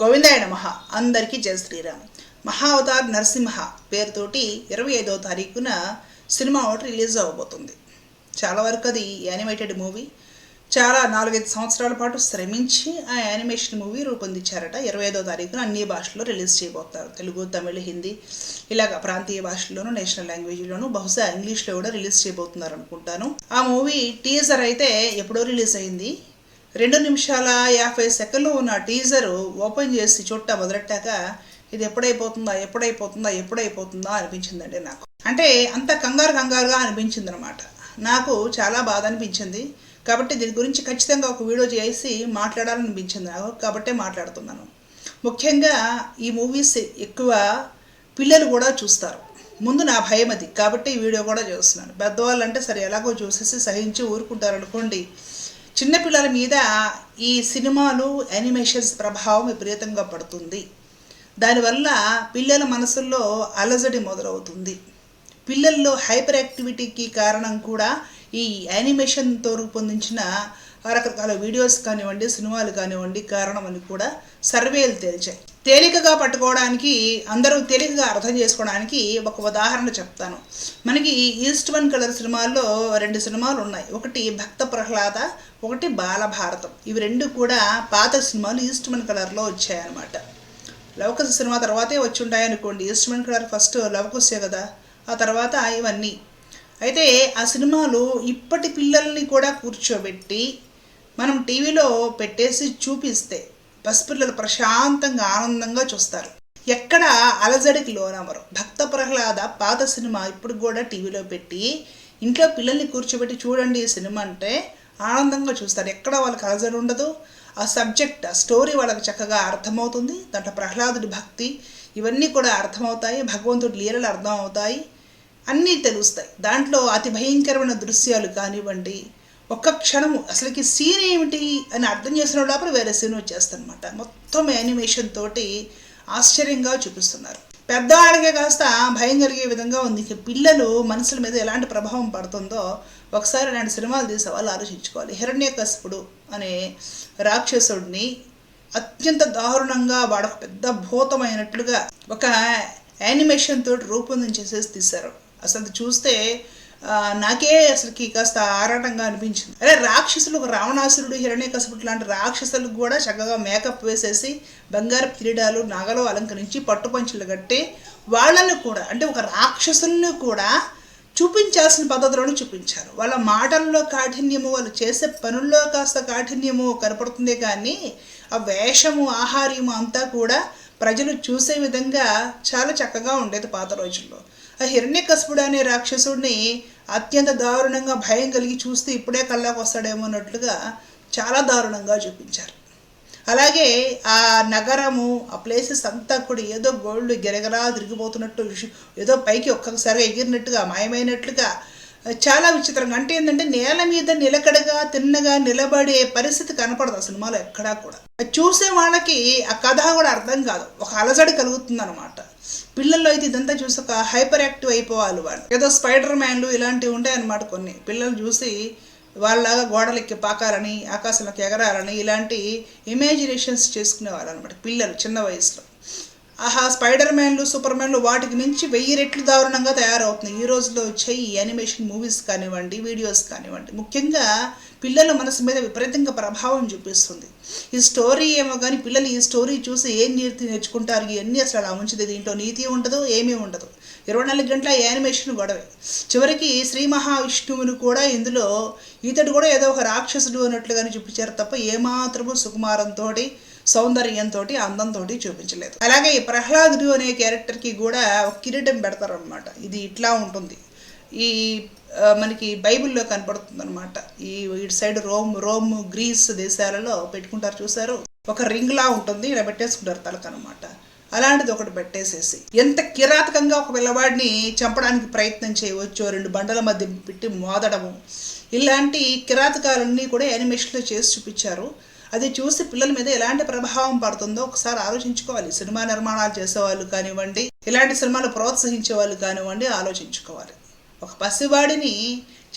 గోవిందాయ నమ. అందరికీ జయ శ్రీరామ్. మహా అవతార్ నరసింహ పేరుతోటి ఇరవై ఐదో తారీఖున సినిమా ఒకటి రిలీజ్ అవ్వబోతుంది చాలా వరకు అది యానిమేటెడ్ మూవీ. చాలా నాలుగైదు సంవత్సరాల పాటు శ్రమించి ఆ యానిమేషన్ మూవీ రూపొందించారట. ఇరవై ఐదో తారీఖున అన్ని భాషల్లో రిలీజ్ చేయబోతారు. తెలుగు తమిళ హిందీ ఇలాగ ప్రాంతీయ భాషల్లోనూ నేషనల్ లాంగ్వేజ్లోనూ బహుశా ఇంగ్లీష్లో కూడా రిలీజ్ చేయబోతున్నారు అనుకుంటాను ఆ మూవీ టీజర్ అయితే ఎప్పుడో రిలీజ్ అయింది. రెండు నిమిషాల యాభై సెకండ్లు ఉన్న టీజర్ ఓపెన్ చేసి చుట్ట మొదలెట్టాక ఇది ఎప్పుడైపోతుందా ఎప్పుడైపోతుందా ఎప్పుడైపోతుందా అనిపించిందండి నాకు. అంటే అంత కంగారు కంగారుగా అనిపించింది అనమాట నాకు చాలా బాధ అనిపించింది. కాబట్టి దీని గురించి ఖచ్చితంగా ఒక వీడియో చేసి మాట్లాడాలనిపించింది నాకు. కాబట్టే మాట్లాడుతున్నాను. ముఖ్యంగా ఈ మూవీస్ ఎక్కువ పిల్లలు కూడా చూస్తారు. ముందు నా భయం అది. కాబట్టి ఈ వీడియో కూడా చూస్తున్నాను. పెద్దవాళ్ళు అంటే సరే ఎలాగో చూసేసి సహించి ఊరుకుంటారు అనుకోండి చిన్నపిల్లల మీద ఈ సినిమాలు యానిమేషన్స్ ప్రభావం విపరీతంగా పడుతుంది. దానివల్ల పిల్లల మనసుల్లో అలజడి మొదలవుతుంది. పిల్లల్లో హైపర్ యాక్టివిటీకి కారణం కూడా ఈ యానిమేషన్తో రూపొందించిన రకరకాల వీడియోస్ కానివ్వండి సినిమాలు కానివ్వండి కారణం అని కూడా సర్వేలు తేల్చాయి. తేలికగా పట్టుకోవడానికి అందరూ తేలికగా అర్థం చేసుకోవడానికి ఒక ఉదాహరణ చెప్తాను. మనకి ఈస్ట్ వన్ కలర్ సినిమాల్లో రెండు సినిమాలు ఉన్నాయి. ఒకటి భక్త ప్రహ్లాద ఒకటి బాలభారతం ఇవి రెండు కూడా పాత సినిమాలు ఈస్ట్ వన్ కలర్లో వచ్చాయన్నమాట. లవకుశ సినిమా తర్వాతే వచ్చి ఉంటాయనుకోండి. ఈస్ట్ వన్ కలర్ ఫస్ట్ లవకుశే కదా ఆ తర్వాత ఇవన్నీ. అయితే ఆ సినిమాలు ఇప్పటి పిల్లల్ని కూడా కూర్చోబెట్టి మనం టీవీలో పెట్టేసి చూపిస్తే పసిపిల్లలు ప్రశాంతంగా ఆనందంగా చూస్తారు. ఎక్కడ అలజడికి లోనవరు భక్త ప్రహ్లాద పాత సినిమా ఇప్పుడు కూడా టీవీలో పెట్టి ఇంట్లో పిల్లల్ని కూర్చోబెట్టి చూడండి ఈ సినిమా అంటే ఆనందంగా చూస్తారు. ఎక్కడ వాళ్ళకి అలజడి ఉండదు. ఆ సబ్జెక్ట్ ఆ స్టోరీ వాళ్ళకి చక్కగా అర్థమవుతుంది. దాంట్లో ప్రహ్లాదుడి భక్తి ఇవన్నీ కూడా అర్థమవుతాయి. భగవంతుడి లీలలు అర్థం అవుతాయి అన్నీ తెలుస్తాయి. దాంట్లో అతి భయంకరమైన దృశ్యాలు కానివ్వండి ఒక్క క్షణము. అసలుకి సీన్ ఏమిటి అని అర్థం చేసిన లోపల వేరే సీన్ వచ్చేస్తానమాట మొత్తం యానిమేషన్ తోటి ఆశ్చర్యంగా చూపిస్తున్నారు. పెద్ద ఆడకే కాస్త భయం కలిగే విధంగా ఉంది. ఇక పిల్లలు మనసుల మీద ఎలాంటి ప్రభావం పడుతుందో ఒకసారి ఇలాంటి సినిమాలు తీసే వాళ్ళు ఆలోచించుకోవాలి. హిరణ్యకశపుడు అనే రాక్షసుడిని అత్యంత దారుణంగా వాడొక పెద్ద భూతమైనట్లుగా ఒక యానిమేషన్ తోటి రూపొందించేసేసి తీశారు. అసలు చూస్తే నాకే అసలుకి కాస్త ఆరాటంగా అనిపించింది. అరే రాక్షసులు ఒక రావణాసురుడు హిరణ్యకశపుడు లాంటి రాక్షసులకు కూడా చక్కగా మేకప్ వేసేసి బంగారు కిరీడాలు నగలు అలంకరించి పట్టుపంచులు కట్టి వాళ్ళను కూడా అంటే ఒక రాక్షసుల్ని కూడా చూపించాల్సిన పద్ధతిలోనే చూపించారు. వాళ్ళ మాటల్లో కాఠిన్యము వాళ్ళు చేసే పనుల్లో కాస్త కాఠిన్యము కనపడుతుంది కానీ ఆ వేషము ఆహార్యము అంతా కూడా ప్రజలు చూసే విధంగా చాలా చక్కగా ఉండేది పాత రోజుల్లో. ఆ హిరణ్యకశపుడు అనే రాక్షసుడిని అత్యంత దారుణంగా భయం కలిగి చూస్తే ఇప్పుడే కళ్ళకు వస్తాడేమో అన్నట్లుగా చాలా దారుణంగా చూపించారు. అలాగే ఆ నగరము ఆ ప్లేసెస్ అంతా కూడా ఏదో గోల్డ్ గిరగరా తిరిగిపోతున్నట్టు ఏదో పైకి ఒక్కొక్కసారిగా ఎగిరినట్టుగా మాయమైనట్లుగా చాలా విచిత్రంగా. అంటే ఏంటంటే నేల మీద నిలకడగా తిన్నగా నిలబడే పరిస్థితి కనపడదు ఆ సినిమాలో ఎక్కడా కూడా. చూసే వాళ్ళకి ఆ కథ కూడా అర్థం కాదు. ఒక అలజడి కలుగుతుంది అనమాట పిల్లల్లో అయితే ఇదంతా చూసి ఒక హైపర్ యాక్టివ్ అయిపోవాలి వాళ్ళు. ఏదో స్పైడర్ మ్యాన్లు ఇలాంటివి ఉంటాయి అనమాట కొన్ని. పిల్లలు చూసి వాళ్ళలాగా గోడలకి పాకాలని ఆకాశంలోకి ఎగరాలని ఇలాంటి ఇమాజినేషన్స్ చేసుకునేవాళ్ళు అనమాట పిల్లలు చిన్న వయసులో. ఆహా స్పైడర్ మ్యాన్లు సూపర్ మ్యాన్లు వాటికి మించి వెయ్యి రెట్లు దారుణంగా తయారవుతున్నాయి. ఈ రోజులో వచ్చే ఈ యానిమేషన్ మూవీస్ కానివ్వండి వీడియోస్ కానివ్వండి. ముఖ్యంగా పిల్లల మనసు మీద విపరీతంగా ప్రభావం చూపిస్తుంది. ఈ స్టోరీ ఏమో కానీ పిల్లలు ఈ స్టోరీ చూసి ఏం నీతి నేర్చుకుంటారు ఇవన్నీ అసలు అలా ఉంచింది దీంట్లో నీతి ఉండదు ఏమీ ఉండదు. ఇరవై నాలుగు గంటల యానిమేషన్ గొడవే. చివరికి శ్రీ మహావిష్ణువుని కూడా ఇందులో ఇతడు కూడా ఏదో ఒక రాక్షసుడు అన్నట్లుగానే చూపించారు తప్ప ఏమాత్రము సుకుమారంతో సౌందర్యంతో అందంతో చూపించలేదు. అలాగే ఈ ప్రహ్లాదుడు అనే క్యారెక్టర్కి కూడా ఒక కిరీటం పెడతారనమాట ఇది ఇట్లా ఉంటుంది. ఈ మనకి బైబిల్లో కనపడుతుంది అనమాట ఈ ఇటు సైడ్ రోమ్ రోమ్ గ్రీస్ దేశాలలో పెట్టుకుంటారు చూసారు ఒక రింగ్లా ఉంటుంది ఇలా పెట్టేసుకుంటారు తలకనమాట. అలాంటిది ఒకటి పెట్టేసేసి ఎంత కిరాతకంగా ఒక పిల్లవాడిని చంపడానికి ప్రయత్నం చేయవచ్చో రెండు బండల మధ్య పెట్టి మోదడము. ఇలాంటి కిరాతకాలన్నీ కూడా యానిమేషన్లో చేసి చూపించారు. అది చూసి పిల్లల మీద ఎలాంటి ప్రభావం పడుతుందో ఒకసారి ఆలోచించుకోవాలి. సినిమా నిర్మాణాలు చేసేవాళ్ళు కానివ్వండి ఇలాంటి సినిమాలు ప్రోత్సహించే వాళ్ళు కానివ్వండి ఆలోచించుకోవాలి. ఒక పసివాడిని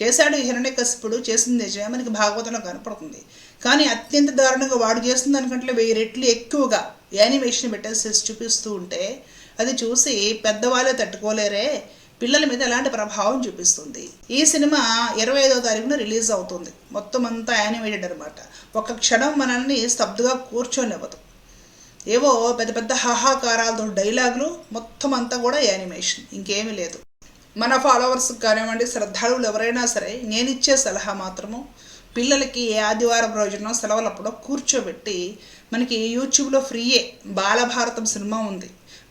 చేశాడు హిరణ్యకశిపుడు చేసింది నిజమే మనకి భాగవతంలో కనపడుతుంది. కానీ అత్యంత దారుణంగా వాడు చేస్తున్న దానికంటే వెయ్యి రెట్లు ఎక్కువగా యానిమేషన్ పెట్టేసి చూపిస్తూ ఉంటే అది చూసి పెద్దవాళ్ళే తట్టుకోలేరే పిల్లల మీద ఎలాంటి ప్రభావం చూపిస్తుంది. ఈ సినిమా ఇరవై ఐదో తారీఖున రిలీజ్ అవుతుంది. మొత్తం అంతా యానిమేటెడ్ అనమాట ఒక క్షణం మనల్ని స్తబ్దుగా కూర్చోనివ్వదు. ఏవో పెద్ద పెద్ద హాహాకారాలతో డైలాగులు మొత్తం అంతా కూడా యానిమేషన్. ఇంకేమీ లేదు. మన ఫాలోవర్స్ కానివ్వండి శ్రద్ధాళువులు ఎవరైనా సరే నేను ఇచ్చే సలహా మాత్రము పిల్లలకి ఏ ఆదివారం రోజున సెలవులప్పుడో కూర్చోబెట్టి మనకి యూట్యూబ్లో ఫ్రీయే బాలభారతం సినిమా ఉంది.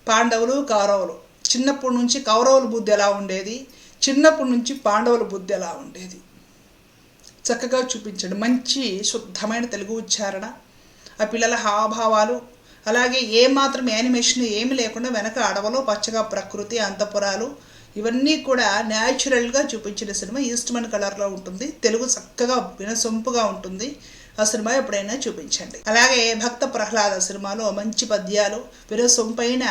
పాండవులు కౌరవులు. చిన్నప్పటి నుంచి కౌరవుల బుద్ధి ఎలా ఉండేది? చిన్నప్పటి నుంచి పాండవుల బుద్ధి ఎలా ఉండేది? చక్కగా చూపించండి. మంచి శుద్ధమైన తెలుగు ఉచ్చారణ. ఆ పిల్లల హావభావాలు అలాగే ఏ మాత్రం యానిమేషన్ ఏమి లేకుండా వెనక అడవలో పచ్చగా ప్రకృతి అంతపురాలు ఇవన్నీ కూడా న్యాచురల్గా చూపించిన సినిమా ఈస్ట్మన్ కలర్లో ఉంటుంది. తెలుగు చక్కగా వినసొంపుగా ఉంటుంది. ఆ సినిమా ఎప్పుడైనా చూపించండి. అలాగే భక్త ప్రహ్లాద సినిమాలో మంచి పద్యాలు వినసొంపైన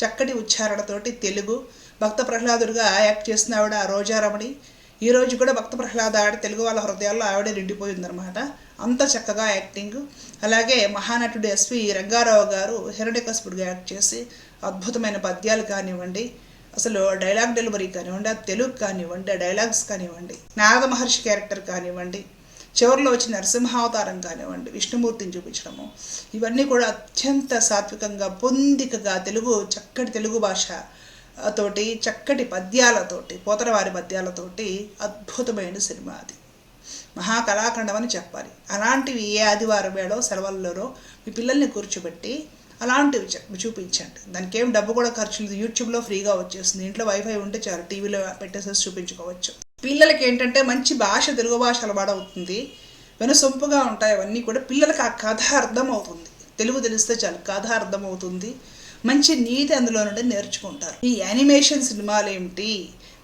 చక్కటి ఉచ్చారణతోటి తెలుగు. భక్త ప్రహ్లాదుడిగా యాక్ట్ చేసిన ఆవిడ రోజారమణి ఈ రోజు కూడా భక్త ప్రహ్లాద ఆవిడ తెలుగు వాళ్ళ హృదయాల్లో ఆవిడే నిండిపోయిందనమాట అంత చక్కగా యాక్టింగ్ అలాగే మహానటుడు ఎస్వి రంగారావు గారు హిరణ్యకస్పుడిగా యాక్ట్ చేసి అద్భుతమైన పద్యాలు కానివ్వండి. అసలు డైలాగ్ డెలివరీ కానివ్వండి ఆ తెలుగు కానివ్వండి ఆ డైలాగ్స్ కానివ్వండి నాగమహర్షి క్యారెక్టర్ కానివ్వండి చివరిలో వచ్చిన నరసింహావతారం కానివ్వండి విష్ణుమూర్తిని చూపించడము ఇవన్నీ కూడా అత్యంత సాత్వికంగా పొందికగా తెలుగు చక్కటి తెలుగు భాష తోటి చక్కటి పద్యాలతోటి పోతరవారి పద్యాలతోటి అద్భుతమైన సినిమా అది. మహాకళాఖండం అని చెప్పాలి. అలాంటివి ఏ ఆదివారం వేళో సెలవుల్లోనో మీ పిల్లల్ని కూర్చోబెట్టి అలాంటివి చూపించండి. దానికి ఏం డబ్బు కూడా ఖర్చు లేదు యూట్యూబ్లో ఫ్రీగా వచ్చేస్తుంది. ఇంట్లో వైఫై ఉంటే చాలు. టీవీలో పెట్టేసేసి చూపించుకోవచ్చు. పిల్లలకి ఏంటంటే మంచి భాష తెలుగు భాష అలవాడవుతుంది వెనసొంపుగా ఉంటాయి అవన్నీ కూడా పిల్లలకి ఆ కథ అర్థం అవుతుంది తెలుగు తెలిస్తే చాలు కథ అర్థం అవుతుంది మంచి నీతి అందులో నుండి నేర్చుకుంటారు. ఈ యానిమేషన్ సినిమాలు ఏమిటి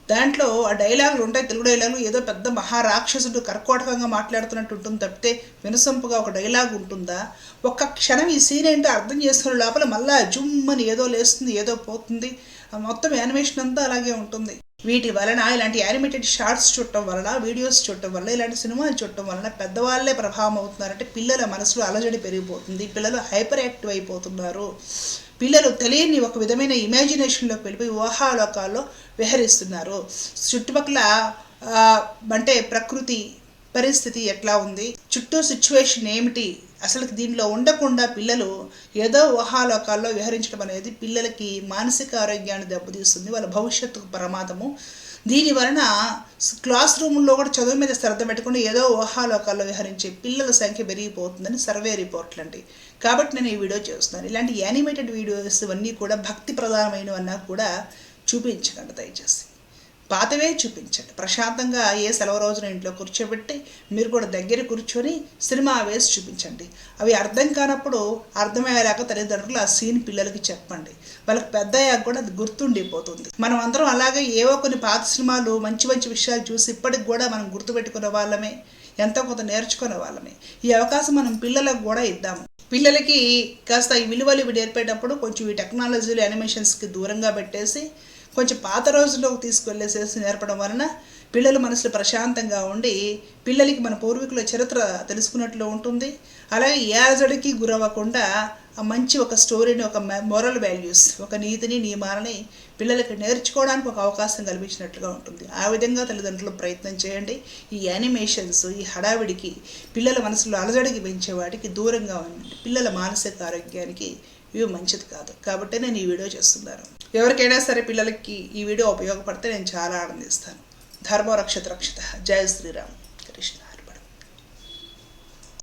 దాంట్లో ఆ డైలాగులు ఉంటాయి తెలుగు డైలాగులు ఏదో పెద్ద మహారాక్షసుడు కర్కోటకంగా మాట్లాడుతున్నట్టు ఉంటుంది తప్పితే వినసొంపుగా ఒక డైలాగ్ ఉంటుందా? ఒక్క క్షణం ఈ సీన్ ఏంటో అర్థం చేసుకునే లోపల మళ్ళా జుమ్మని ఏదో లేస్తుంది ఏదో పోతుంది. ఆ మొత్తం యానిమేషన్ అంతా అలాగే ఉంటుంది. వీటి వలన ఇలాంటి యానిమేటెడ్ షార్ట్స్ చూడటం వలన వీడియోస్ చూడటం వలన ఇలాంటి సినిమాలు చూడటం వలన పెద్దవాళ్ళే ప్రభావం అవుతున్నారంటే పిల్లల మనసులో అలజడి పెరిగిపోతుంది పిల్లలు హైపర్ యాక్టివ్ అయిపోతున్నారు. పిల్లలు తెలియని ఒక విధమైన ఇమాజినేషన్లోకి వెళ్ళిపోయి ఊహాలోకాల్లో విహరిస్తున్నారు. చుట్టుపక్కల అంటే ప్రకృతి పరిస్థితి ఎట్లా ఉంది? చుట్టూ సిచ్యువేషన్ ఏమిటి? అసలు దీనిలో ఉండకుండా పిల్లలు ఏదో ఊహాలోకాల్లో విహరించడం అనేది పిల్లలకి మానసిక ఆరోగ్యాన్ని దెబ్బతీస్తుంది వాళ్ళ భవిష్యత్తుకు ప్రమాదము. దీని వలన క్లాస్ రూమ్లో కూడా చదువు మీద శ్రద్ధ పెట్టకుండా ఏదో ఊహాలోకాల్లో విహరించే పిల్లల సంఖ్య పెరిగిపోతుందని సర్వే రిపోర్ట్లు అండి. కాబట్టి నేను ఈ వీడియో చేస్తున్నాను. ఇలాంటి యానిమేటెడ్ వీడియోస్ ఇవన్నీ కూడా భక్తి ప్రధానమైనవన్నా కూడా చూపించకండి దయచేసి. పాతవే చూపించండి ప్రశాంతంగా ఏ సెలవు రోజున ఇంట్లో కూర్చోబెట్టి మీరు కూడా దగ్గర కూర్చొని సినిమా వేసి చూపించండి. అవి అర్థం కానప్పుడు అర్థమయ్యేలాగా తల్లిదండ్రులు ఆ సీన్ పిల్లలకి చెప్పండి. వాళ్ళకి పెద్ద అయ్యాక కూడా అది గుర్తుండిపోతుంది. మనం అందరం అలాగే ఏవో కొన్ని పాత సినిమాలు మంచి మంచి విషయాలు చూసి ఇప్పటికి కూడా మనం గుర్తుపెట్టుకునే వాళ్ళమే ఎంతో కొంత నేర్చుకునే వాళ్ళమే. ఈ అవకాశం మనం పిల్లలకు కూడా ఇద్దాము. పిల్లలకి కాస్త ఈ విలువలు ఇవి నేర్పేటప్పుడు కొంచెం ఈ టెక్నాలజీలు యానిమేషన్స్కి దూరంగా పెట్టేసి కొంచెం పాత రోజుల్లోకి తీసుకెళ్ళేసేసి నేర్పడం వలన పిల్లల మనసులో ప్రశాంతంగా ఉండి పిల్లలకి మన పూర్వీకుల చరిత్ర తెలుసుకున్నట్లు ఉంటుంది. అలాగే ఏ అలజడికి గురవ్వకుండా ఆ మంచి ఒక స్టోరీని ఒక మోరల్ వాల్యూస్ ఒక నీతిని నియమాలని పిల్లలకి నేర్చుకోవడానికి ఒక అవకాశం కల్పించినట్లుగా ఉంటుంది. ఆ విధంగా తల్లిదండ్రులు ప్రయత్నం చేయండి. ఈ యానిమేషన్స్ ఈ హడావిడికి పిల్లల మనసులో అలజడికి పెంచే వాటికి దూరంగా ఉండండి. పిల్లల మానసిక ఆరోగ్యానికి ఇవి మంచిది కాదు. కాబట్టి నేను ఈ వీడియో చేస్తున్నాను. ఎవరికైనా సరే పిల్లలకి ఈ వీడియో ఉపయోగపడితే నేను చాలా ఆనందిస్తాను. ధర్మ రక్షత రక్షిత జయ శ్రీరామ్.